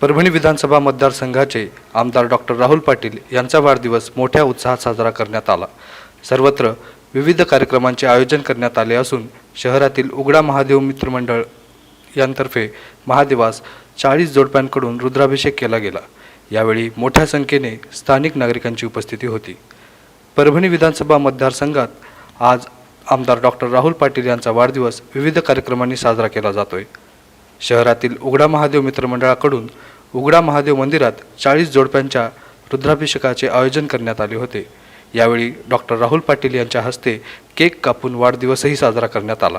परभणी विधानसभा मतदारसंघाचे आमदार डॉक्टर राहुल पाटील यांचा वाढदिवस मोठ्या उत्साहात साजरा करण्यात आला. सर्वत्र विविध कार्यक्रमांचे आयोजन करण्यात आले असून शहरातील उघडा महादेव मित्रमंडळ यांतर्फे महादेवास चाळीस जोडप्यांकडून रुद्राभिषेक केला गेला. यावेळी मोठ्या संख्येने स्थानिक नागरिकांची उपस्थिती होती. परभणी विधानसभा मतदारसंघात आज आमदार डॉक्टर राहुल पाटील यांचा वाढदिवस विविध कार्यक्रमांनी साजरा केला जातोय. शहरातील उघडा महादेव मित्रमंडळाकडून उघडा महादेव मंदिरात चाळीस जोडप्यांच्या रुद्राभिषेकाचे आयोजन करण्यात आले होते. यावेळी डॉक्टर राहुल पाटील यांच्या हस्ते केक कापून वाढदिवसही साजरा करण्यात आला.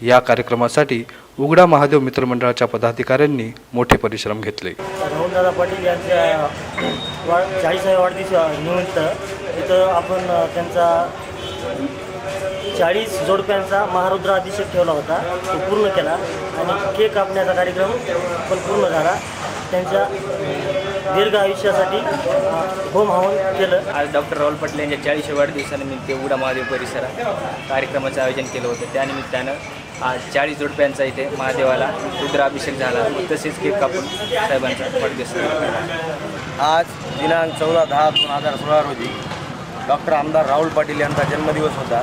या कार्यक्रमासाठी उघडा महादेव मित्रमंडळाच्या पदाधिकाऱ्यांनी मोठे परिश्रम घेतले. राहुलदादा पाटील यांच्या वा चाळीसाव्या वाढदिवसानिमित्त इथं आपण त्यांचा चाळीस जोडप्यांचा महारुद्राभिषेक ठेवला होता. तो पूर्ण केला आणि केक कापण्याचा कार्यक्रम पण पूर्ण झाला. त्यांच्या दीर्घ आयुष्यासाठी होम हवन केलं. आज डॉक्टर राहुल पाटील यांच्या चाळीसव्या वाढदिवसानिमित्त उडा महादेव परिसरात कार्यक्रमाचं आयोजन केलं होतं. त्यानिमित्तानं आज चाळीस जोडप्यांचा इथे महादेवाला रुद्राभिषेक झाला. तसेच केक कापून साहेबांचा वाढदिवस. आज दिनांक चौदा दहा दोन हजार सोळा रोजी डॉक्टर आमदार राहुल पाटील यांचा जन्मदिवस होता.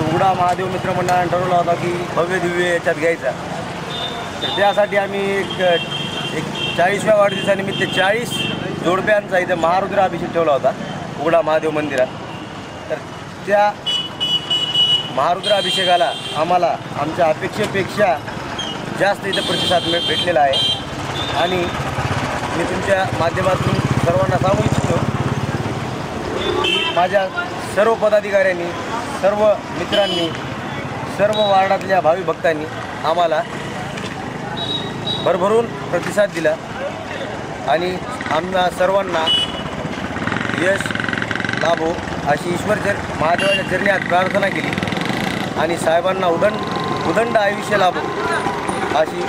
उघडा महादेव मित्रमंडळाने ठरवला होता की भव्य दिव्य याच्यात घ्यायचा. तर त्यासाठी आम्ही एक एक चाळीसव्या वाढदिवसानिमित्त चाळीस जोडप्यांचा इथे महारुद्र अभिषेक ठेवला होता उघडा महादेव मंदिरात. तर त्या महारुद्र अभिषेकाला आम्हाला आमच्या अपेक्षेपेक्षा जास्त इथं प्रतिसाद मिळ भेटलेला आहे. आणि मी तुमच्या माध्यमातून सर्वांना सांगू इच्छितो की माझ्या सर्व पदाधिकाऱ्यांनी सर्व मित्रांनी सर्व वार्डातल्या भावी भक्तांनी आम्हाला भरभरून प्रतिसाद दिला आणि आम्हा सर्वांना यश लाभो अशी ईश्वरचर महादेवाच्या चरण्यात प्रार्थना केली आणि साहेबांना उदंड उदंड आयुष्य लाभो अशी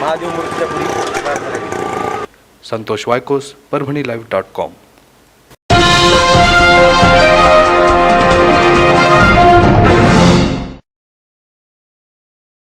महादेव मूर्तीच्या पुढे प्रार्थना केली. Santosh Waykos Parbhani live dot com